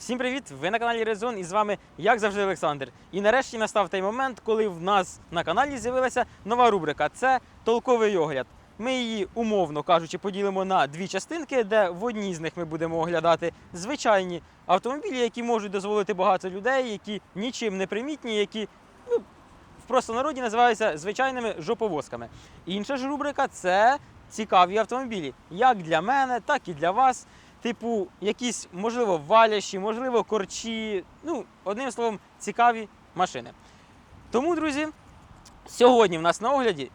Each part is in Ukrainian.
Всім привіт! Ви на каналі Резон і з вами, як завжди, Олександр. І нарешті настав той момент, коли в нас на каналі з'явилася нова рубрика це толковий огляд. Ми її, умовно кажучи, поділимо на дві частинки, де в одній з них ми будемо оглядати звичайні автомобілі, які можуть дозволити багато людей, які нічим не примітні, які ну, в простонароді називаються звичайними жоповозками. Інша ж рубрика це цікаві автомобілі, як для мене, так і для вас. Типу, якісь, можливо, валящі, можливо, корчі. Ну, одним словом, цікаві машини. Тому, друзі, сьогодні в нас на огляді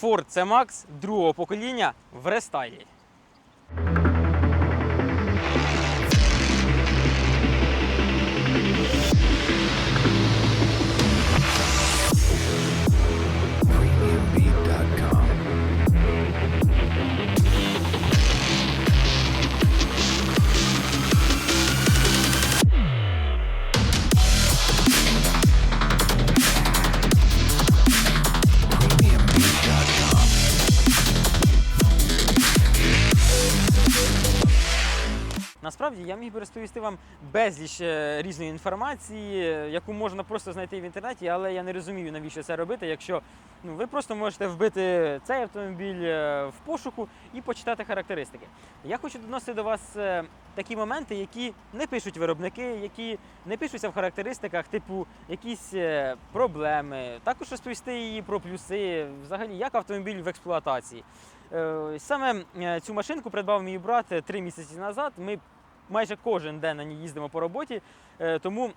Ford C-Max другого покоління в рестайлі. Насправді я міг би розповісти вам безліч е, різної інформації, е, яку можна просто знайти в інтернеті, але я не розумію, навіщо це робити, якщо ну, ви просто можете вбити цей автомобіль е, в пошуку і почитати характеристики. Я хочу доносити до вас такі моменти, які не пишуть виробники, які не пишуться в характеристиках, типу якісь проблеми. Також розповісти її про плюси, взагалі, як автомобіль в експлуатації. Саме цю машинку придбав мій брат три місяці назад. Ми майже кожен день на ній їздимо по роботі, е, тому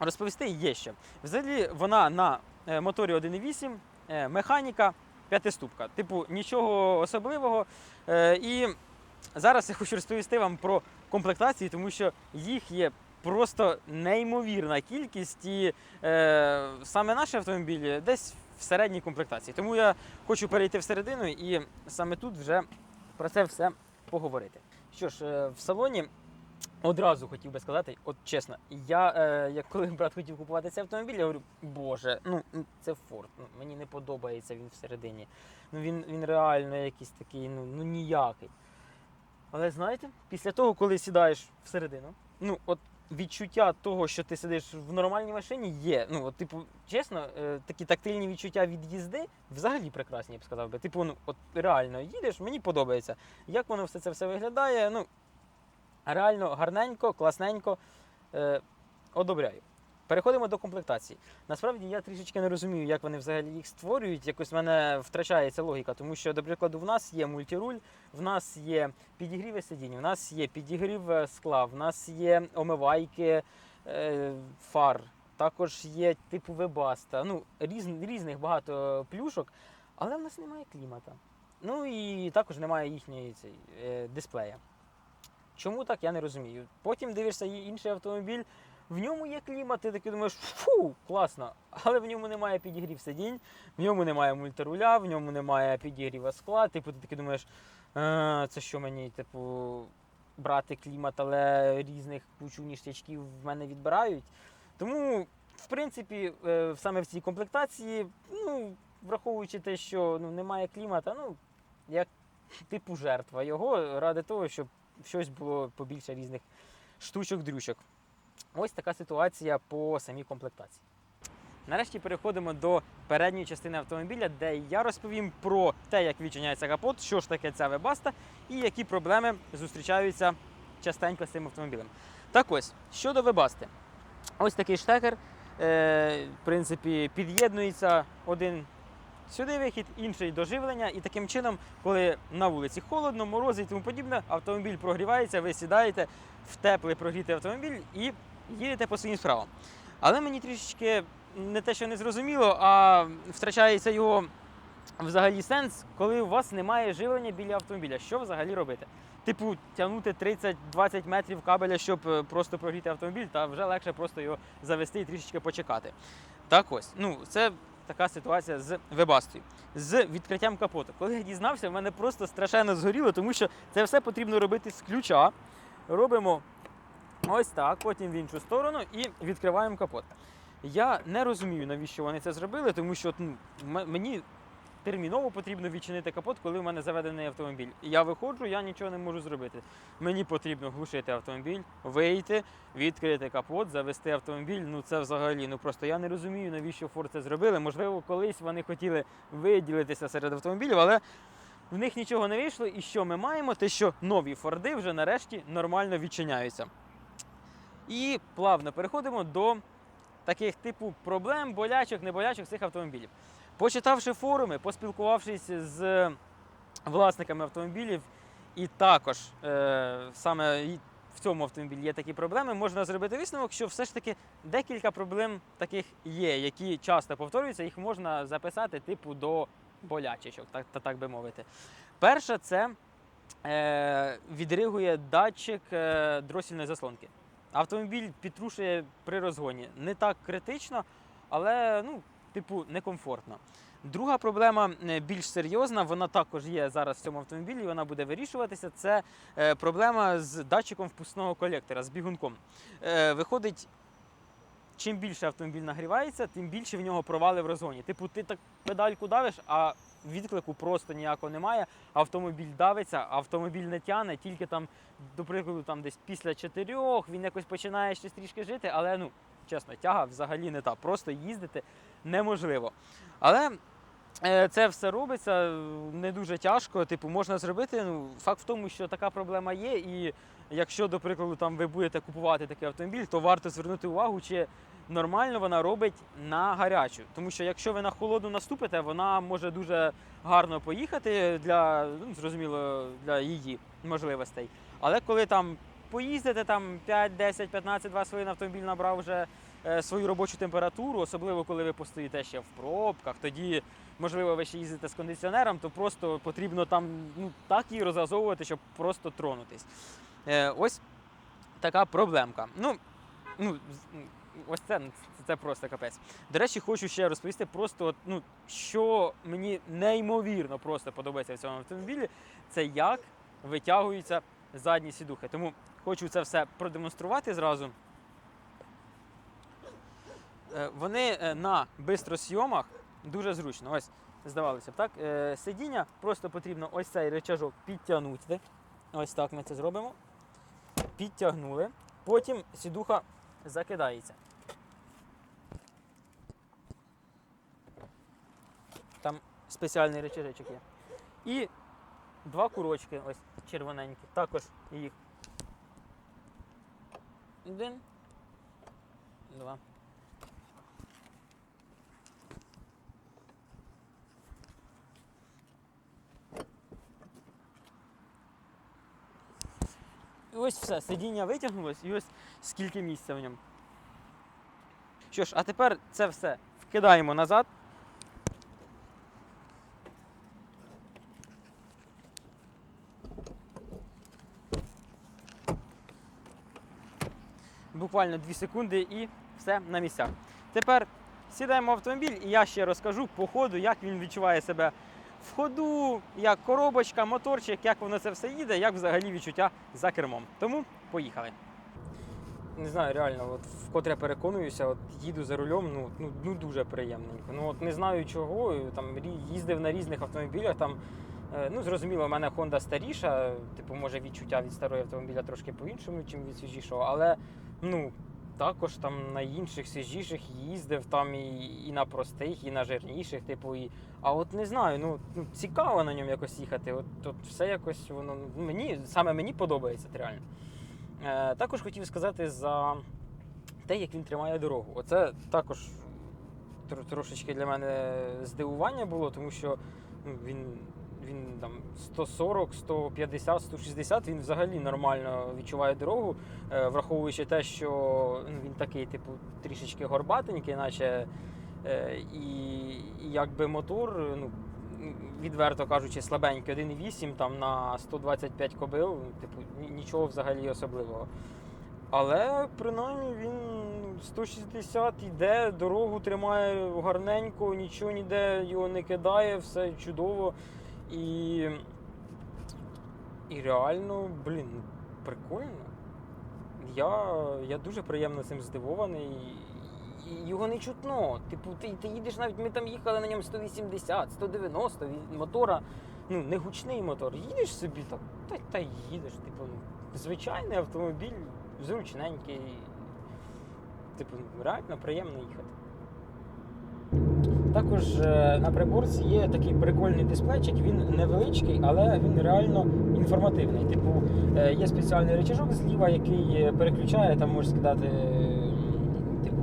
розповісти є що. Взагалі вона на е, моторі 1.8, е, механіка, п'ятиступка. Типу, нічого особливого. І зараз я хочу розповісти вам про комплектації, тому що їх є. Просто неймовірна кількість, і е, саме наші автомобілі десь в середній комплектації. Тому я хочу перейти всередину і саме тут вже про це все поговорити. Що ж, в салоні одразу хотів би сказати, от чесно, я е, як коли брат хотів купувати цей автомобіль, я говорю, боже, ну це Форд, ну, мені не подобається він всередині. Ну він, він реально якийсь такий, ну, ну ніякий. Але знаєте, після того, коли сідаєш всередину, ну от відчуття того, що ти сидиш в нормальній машині, є. Ну, от, типу, чесно, е, такі тактильні відчуття від їзди взагалі прекрасні, я б сказав би. Типу, ну, от реально їдеш, мені подобається. Як воно все це все виглядає, ну, реально гарненько, класненько. Е, одобряю. Переходимо до комплектації. Насправді я трішечки не розумію, як вони взагалі їх створюють. Якось в мене втрачається логіка, тому що, до прикладу, в нас є мультируль, в нас є підігріви сидінь, в нас є підігрів е, скла, в нас є омивайки е, фар, також є типу вебаста. Ну, різ, різних багато плюшок, але в нас немає клімата. Ну і також немає їхньої цей, е, дисплея. Чому так, я не розумію. Потім дивишся і- інший автомобіль, в ньому є клімат, ти такий думаєш, фу, класно, але в ньому немає підігрів сидінь, в ньому немає мультируля, в ньому немає підігріва скла. Типу, ти такий думаєш, «Е, це що мені, типу, брати клімат, але різних кучу ніштячків в мене відбирають. Тому, в принципі, е, саме в цій комплектації, ну, враховуючи те, що ну, немає клімата, ну, як типу жертва його ради того, щоб щось було побільше різних штучок-дрючок. Ось така ситуація по самій комплектації. Нарешті переходимо до передньої частини автомобіля, де я розповім про те, як відчиняється капот, що ж таке ця вебаста і які проблеми зустрічаються частенько з цим автомобілем. Так ось, щодо вебасти. Ось такий штекер, е, в принципі, під'єднується один сюди вихід, інший до живлення. І таким чином, коли на вулиці холодно, морози і тому подібне, автомобіль прогрівається, ви сідаєте в теплий прогрітий автомобіль і їдете по своїм справам. Але мені трішечки не те, що не зрозуміло, а втрачається його взагалі сенс, коли у вас немає живлення біля автомобіля. Що взагалі робити? Типу, тягнути 30-20 метрів кабеля, щоб е, просто прогріти автомобіль, та вже легше просто його завести і трішечки почекати. Так ось, ну це така ситуація з вебастою. З відкриттям капота. Коли я дізнався, в мене просто страшенно згоріло, тому що це все потрібно робити з ключа. Робимо ось так, потім в іншу сторону і відкриваємо капот. Я не розумію, навіщо вони це зробили, тому що ну, мені терміново потрібно відчинити капот, коли в мене заведений автомобіль. Я виходжу, я нічого не можу зробити. Мені потрібно глушити автомобіль, вийти, відкрити капот, завести автомобіль. Ну це взагалі. Ну просто я не розумію, навіщо Ford це зробили. Можливо, колись вони хотіли виділитися серед автомобілів, але в них нічого не вийшло. І що ми маємо? Те, що нові Форди вже нарешті нормально відчиняються. І плавно переходимо до таких типу проблем, болячок, неболячок цих автомобілів. Почитавши форуми, поспілкувавшись з власниками автомобілів, і також е, саме в цьому автомобілі є такі проблеми, можна зробити висновок, що все ж таки декілька проблем таких є, які часто повторюються, їх можна записати типу до болячечок, так, та так би мовити. Перше, це е, відригує датчик е, дросільної заслонки. Автомобіль підтрушує при розгоні. Не так критично, але ну, типу, некомфортно. Друга проблема е, більш серйозна, вона також є зараз в цьому автомобілі, і вона буде вирішуватися. Це е, проблема з датчиком впускного колектора, з бігунком. Е, виходить, чим більше автомобіль нагрівається, тим більше в нього провали в розгоні. Типу, ти так педальку давиш, а відклику просто ніякого немає. Автомобіль давиться, автомобіль не тяне, тільки там, до прикладу, там десь після чотирьох він якось починає ще трішки жити, але ну, чесно, тяга взагалі не та. Просто їздити неможливо. Але е, це все робиться не дуже тяжко. Типу, можна зробити. Ну, факт в тому, що така проблема є, і якщо, до прикладу, там ви будете купувати такий автомобіль, то варто звернути увагу, чи нормально вона робить на гарячу. Тому що якщо ви на холодну наступите, вона може дуже гарно поїхати для, ну, зрозуміло, для її можливостей. Але коли там поїздите там 5, 10, 15, 20 хвилин автомобіль набрав вже е, свою робочу температуру, особливо коли ви постоїте ще в пробках, тоді, можливо, ви ще їздите з кондиціонером, то просто потрібно там ну, так її розгазовувати, щоб просто тронутись. Е, ось така проблемка. Ну, ну, ось це, це просто капець. До речі, хочу ще розповісти просто, ну, що мені неймовірно просто подобається в цьому автомобілі, це як витягуються задні сідухи. Тому хочу це все продемонструвати зразу. Е, Вони е, на бистросйомах дуже зручно. Ось, здавалося б, так? Е, Сидіння просто потрібно ось цей речажок підтягнути. Ось так ми це зробимо. Підтягнули. Потім сідуха закидається. Там спеціальний речажечок є. І два курочки, ось червоненькі. Також їх. Один. Два. І ось все, сидіння витягнулось, і ось скільки місця в ньому. Що ж, а тепер це все вкидаємо назад. Буквально 2 секунди і все на місцях. Тепер сідаємо в автомобіль і я ще розкажу по ходу, як він відчуває себе в ходу, як коробочка, моторчик, як воно це все їде, як взагалі відчуття за кермом. Тому поїхали. Не знаю, реально, от вкотре переконуюся, от їду за рулем, ну, ну, ну дуже приємненько. Ну от не знаю чого, там їздив на різних автомобілях. Там, е, ну зрозуміло, у мене Honda старіша, типу, може відчуття від старого автомобіля трошки по-іншому, ніж від свіжішого, але ну. Також там на інших свіжіших їздив там і, і на простих, і на жирніших, типу, і. А от не знаю, ну, ну цікаво на ньому якось їхати. От, от все якось воно ну, мені саме мені подобається це реально. Е, також хотів сказати за те, як він тримає дорогу. Оце також тр- трошечки для мене здивування було, тому що ну, він, він там 140, 150, 160, він взагалі нормально відчуває дорогу, е, враховуючи те, що ну, він такий, типу, трішечки горбатенький, наче. Е, і, якби мотор, ну, відверто кажучи, слабенький, 1,8 там на 125 кобил, типу, нічого взагалі особливого. Але принаймні він 160 йде, дорогу тримає гарненько, нічого ніде його не кидає, все чудово. І, і реально, блін, прикольно. Я, я дуже приємно цим здивований. і його не чутно. Типу, ти, ти їдеш навіть, ми там їхали на ньому 180, 190, мотора, ну, не гучний мотор. Їдеш собі так, та, та їдеш. Типу, ну, звичайний автомобіль, зручненький. Типу, реально приємно їхати. Також е, на приборці є такий прикольний дисплейчик, він невеличкий, але він реально інформативний. Типу, е, є спеціальний рычажок зліва, який е, переключає, там можеш скидати типу,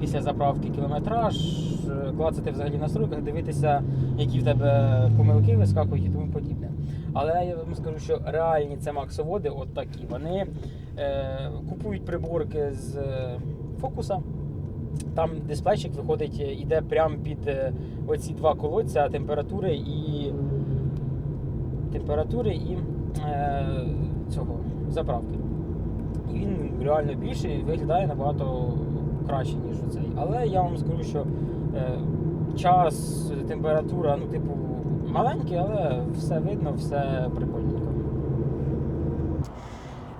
після заправки кілометраж, клацати взагалі на стройках, дивитися, які в тебе помилки вискакують і тому подібне. Але я вам скажу, що реальні це максоводи, от такі. Вони е, купують приборки з фокуса. Там дисплейчик виходить, е, іде прямо під е, оці два колодця температури і температури і е, цього заправки. І він реально більший, виглядає набагато краще, ніж оцей. Але я вам скажу, що е, час, температура, ну, типу, маленький, але все видно, все прикольненько.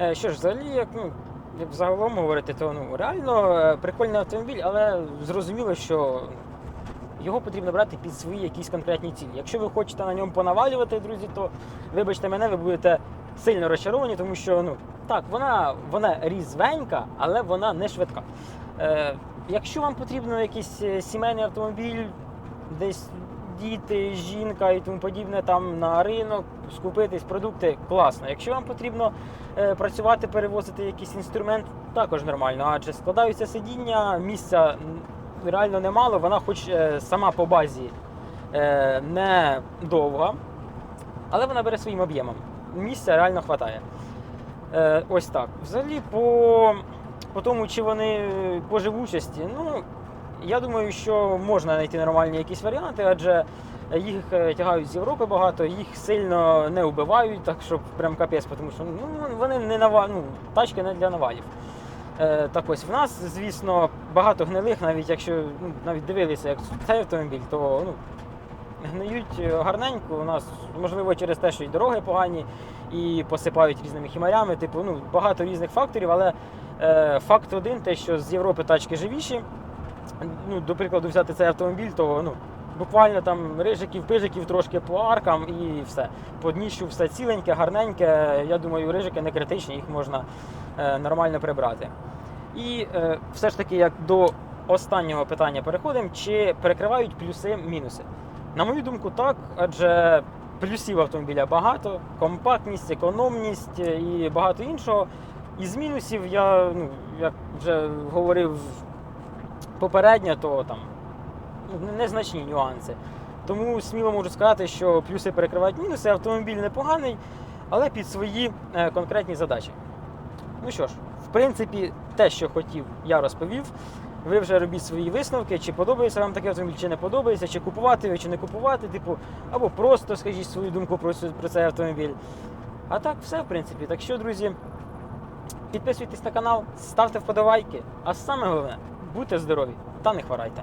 Е, що ж, взагалі, як ну, як загалом говорити, то ну, реально е, прикольний автомобіль, але зрозуміло, що його потрібно брати під свої якісь конкретні цілі. Якщо ви хочете на ньому понавалювати, друзі, то вибачте мене, ви будете сильно розчаровані, тому що ну так, вона, вона різвенька, але вона не швидка. Е, якщо вам потрібно якийсь е, сімейний автомобіль, десь діти, жінка і тому подібне, там на ринок, скупитись продукти, класно. Якщо вам потрібно е, працювати, перевозити якийсь інструмент, також нормально, адже складаються сидіння, місця реально немало, вона хоч е, сама по базі е, не довга, але вона бере своїм об'ємом. Місця реально вистачає. Ось так. Взагалі, по, по тому, чи вони по живучості, ну, я думаю, що можна знайти нормальні якісь варіанти, адже їх е, тягають з Європи багато, їх сильно не вбивають, так що прям капець, тому що ну, вони не нава... ну, тачки не для навалів. Е, так ось в нас, звісно, багато гнилих, навіть якщо ну, навіть дивилися, як цей автомобіль, то ну, гниють гарненько. У нас, можливо, через те, що і дороги погані, і посипають різними хімарями. Типу, ну, багато різних факторів, але е, факт один, те, що з Європи тачки живіші. Ну, до прикладу, взяти цей автомобіль, то ну, буквально там рижиків, пижиків трошки по аркам і все. По дніщу все ціленьке, гарненьке. Я думаю, рижики не критичні, їх можна е, нормально прибрати. І е, все ж таки, як до останнього питання переходимо, чи перекривають плюси мінуси? На мою думку, так, адже плюсів автомобіля багато, компактність, економність е, і багато іншого. Із мінусів я, ну, як вже говорив попередньо, то там незначні нюанси. Тому сміло можу сказати, що плюси перекривають мінуси, автомобіль непоганий, але під свої е, конкретні задачі. Ну що ж, в принципі, те, що хотів, я розповів. Ви вже робіть свої висновки, чи подобається вам такий автомобіль, чи не подобається, чи купувати його, чи не купувати, типу, або просто скажіть свою думку про, про цей автомобіль. А так, все, в принципі. Так що, друзі, підписуйтесь на канал, ставте вподобайки, а саме головне, будьте здорові та не хворайте.